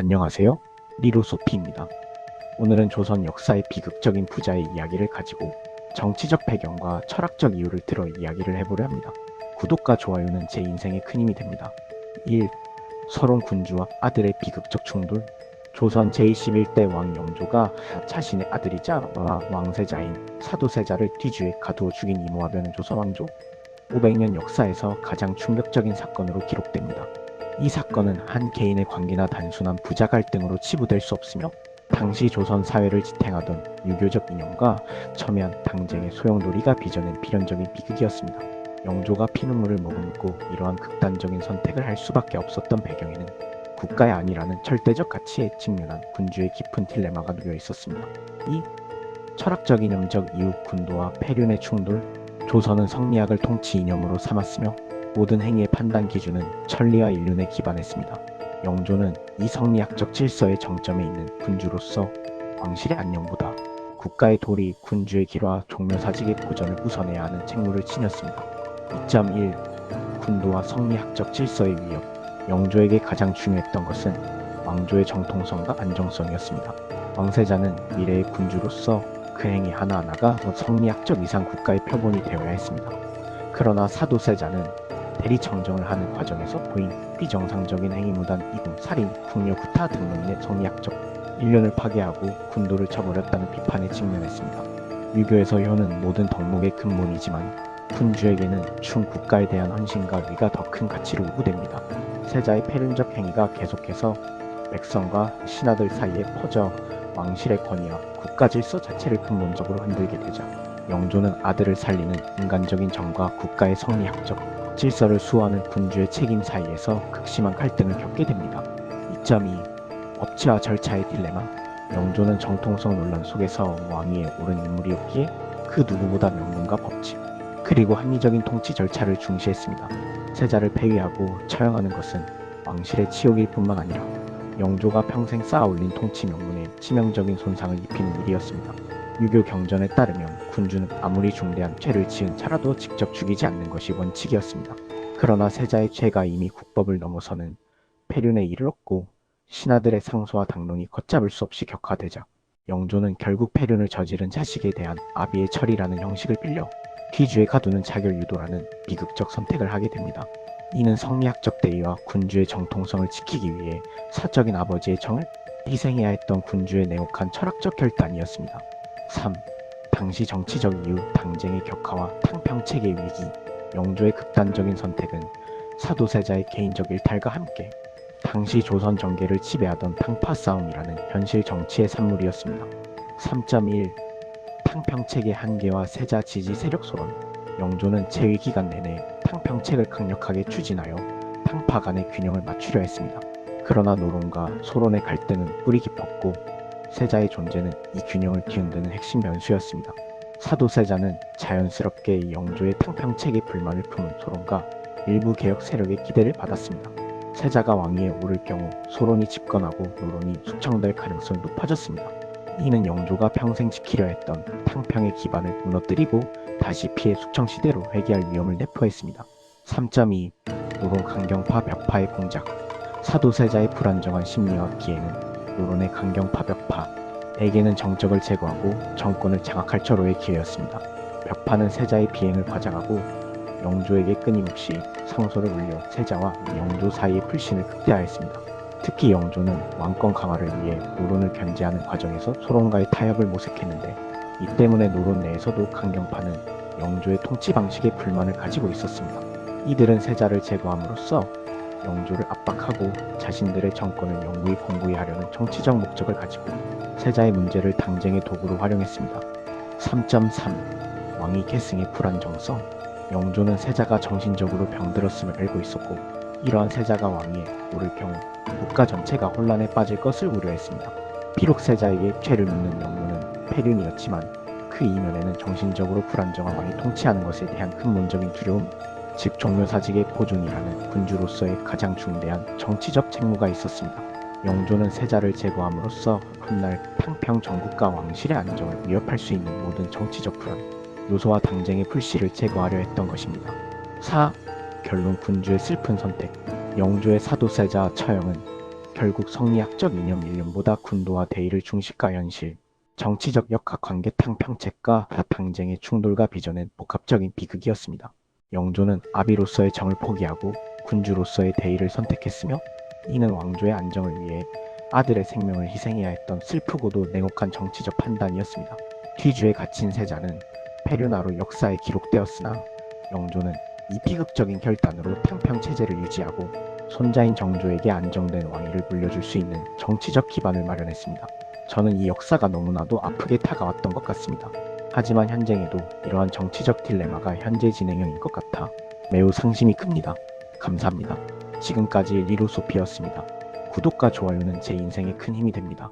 안녕하세요. 리로소피입니다. 오늘은 조선 역사의 비극적인 부자의 이야기를 가지고 정치적 배경과 철학적 이유를 들어 이야기를 해보려 합니다. 구독과 좋아요는 제 인생에 큰 힘이 됩니다. 1. 서론 군주와 아들의 비극적 충돌 조선 제21대 왕 영조가 자신의 아들이자 왕세자인 사도세자를 뒤주에 가두어 죽인 이모화변은 조선 왕조 500년 역사에서 가장 충격적인 사건으로 기록됩니다. 이 사건은 한 개인의 관계나 단순한 부자 갈등으로 치부될 수 없으며 당시 조선 사회를 지탱하던 유교적 이념과 첨예한 당쟁의 소용돌이가 빚어낸 필연적인 비극이었습니다. 영조가 피눈물을 머금고 이러한 극단적인 선택을 할 수밖에 없었던 배경에는 국가의 아니라는 절대적 가치에 직면한 군주의 깊은 딜레마가 놓여 있었습니다. 이 철학적 이념적 이후 군도와 폐륜의 충돌, 조선은 성리학을 통치 이념으로 삼았으며 모든 행위의 판단 기준은 천리와 인륜에 기반했습니다. 영조는 이 성리학적 질서의 정점에 있는 군주로서 왕실의 안녕보다 국가의 도리, 군주의 길화, 종묘사직의 보전을 우선해야 하는 책무를 지녔습니다. 2.1 군도와 성리학적 질서의 위협 영조에게 가장 중요했던 것은 왕조의 정통성과 안정성이었습니다. 왕세자는 미래의 군주로서 그 행위 하나하나가 성리학적 이상 국가의 표본이 되어야 했습니다. 그러나 사도세자는 대리 청정을 하는 과정에서 보인 비정상적인 행위 무단 이동, 살인, 풍요, 구타 인해 성리학적 인륜을 파괴하고 군도를 쳐버렸다는 비판에 직면했습니다. 유교에서 효는 모든 덕목의 근본이지만 군주에게는 충 국가에 대한 헌신과 위가 더 큰 가치로 요구됩니다. 세자의 폐륜적 행위가 계속해서 백성과 신하들 사이에 퍼져 왕실의 권위와 국가 질서 자체를 근본적으로 흔들게 되자 영조는 아들을 살리는 인간적인 정과 국가의 성리학적 질서를 수호하는 군주의 책임 사이에서 극심한 갈등을 겪게 됩니다. 2.2 법치와 절차의 딜레마 영조는 정통성 논란 속에서 왕위에 오른 인물이었기에 그 누구보다 명분과 법칙 그리고 합리적인 통치 절차를 중시했습니다. 세자를 폐위하고 처형하는 것은 왕실의 치욕일 뿐만 아니라 영조가 평생 쌓아올린 통치 명분에 치명적인 손상을 입히는 일이었습니다. 유교 경전에 따르면 군주는 아무리 중대한 죄를 지은 자라도 직접 죽이지 않는 것이 원칙이었습니다. 그러나 세자의 죄가 이미 국법을 넘어서는 폐륜에 이르렀고 신하들의 상소와 당론이 걷잡을 수 없이 격화되자 영조는 결국 폐륜을 저지른 자식에 대한 아비의 처리라는 형식을 빌려 뒤주에 가두는 자결 유도라는 비극적 선택을 하게 됩니다. 이는 성리학적 대의와 군주의 정통성을 지키기 위해 사적인 아버지의 정을 희생해야 했던 군주의 내혹한 철학적 결단이었습니다. 3. 당시 정치적 이유, 당쟁의 격화와 탕평체계의 위기, 영조의 극단적인 선택은 사도세자의 개인적 일탈과 함께 당시 조선 정계를 지배하던 탕파 싸움이라는 현실 정치의 산물이었습니다. 3.1 탕평책의 한계와 세자 지지 세력 소론 영조는 재위 기간 내내 탕평책을 강력하게 추진하여 탕파 간의 균형을 맞추려 했습니다. 그러나 노론과 소론의 갈등은 뿌리 깊었고 세자의 존재는 이 균형을 뒤흔드는 핵심 변수였습니다. 사도 세자는 자연스럽게 영조의 탕평책에 불만을 품은 소론과 일부 개혁 세력의 기대를 받았습니다. 세자가 왕위에 오를 경우 소론이 집권하고 노론이 숙청될 가능성이 높아졌습니다. 이는 영조가 평생 지키려 했던 탕평의 기반을 무너뜨리고 다시 피해 숙청 시대로 회귀할 위험을 내포했습니다. 3.2 노론 강경파 벽파의 공작 사도세자의 불안정한 심리와 기행은 노론의 강경 파 벽파에게는 정적을 제거하고 정권을 장악할 절호의 기회였습니다. 벽파는 세자의 비행을 과장하고 영조에게 끊임없이 상소를 울려 세자와 영조 사이의 불신을 극대화했습니다. 특히 영조는 왕권 강화를 위해 노론을 견제하는 과정에서 소론과의 타협을 모색했는데 이 때문에 노론 내에서도 강경파는 영조의 통치 방식에 불만을 가지고 있었습니다. 이들은 세자를 제거함으로써 영조를 압박하고 자신들의 정권을 영구히 공고히 하려는 정치적 목적을 가지고 세자의 문제를 당쟁의 도구로 활용했습니다. 3.3 왕위 계승의 불안정성 영조는 세자가 정신적으로 병들었음을 알고 있었고 이러한 세자가 왕위에 오를 경우 국가 전체가 혼란에 빠질 것을 우려했습니다. 비록 세자에게 죄를 묻는 영문은 폐륜이었지만 그 이면에는 정신적으로 불안정한 왕이 통치하는 것에 대한 근본적인 두려움, 즉 종묘사직의 보존이라는 군주로서의 가장 중대한 정치적 책무가 있었습니다. 영조는 세자를 제거함으로써 훗날 탕평 전국과 왕실의 안정을 위협할 수 있는 모든 정치적 불안, 요소와 당쟁의 불씨를 제거하려 했던 것입니다. 4. 결론 군주의 슬픈 선택 영조의 사도세자 처형은 결국 성리학적 이념 일념보다 군도와 대의를 중시가 현실, 정치적 역학관계 탕평책과 당쟁의 충돌과 비전의 복합적인 비극이었습니다. 영조는 아비로서의 정을 포기하고 군주로서의 대의를 선택했으며 이는 왕조의 안정을 위해 아들의 생명을 희생해야 했던 슬프고도 냉혹한 정치적 판단이었습니다. 뒤주에 갇힌 세자는 페류나로 역사에 기록되었으나 영조는 이 비극적인 결단으로 탕평 체제를 유지하고 손자인 정조에게 안정된 왕위를 물려줄 수 있는 정치적 기반을 마련했습니다. 저는 이 역사가 너무나도 아프게 다가왔던 것 같습니다. 하지만 현쟁에도 이러한 정치적 딜레마가 현재 진행형인 것 같아 매우 상심이 큽니다. 감사합니다. 지금까지 리로소피였습니다. 구독과 좋아요는 제 인생에 큰 힘이 됩니다.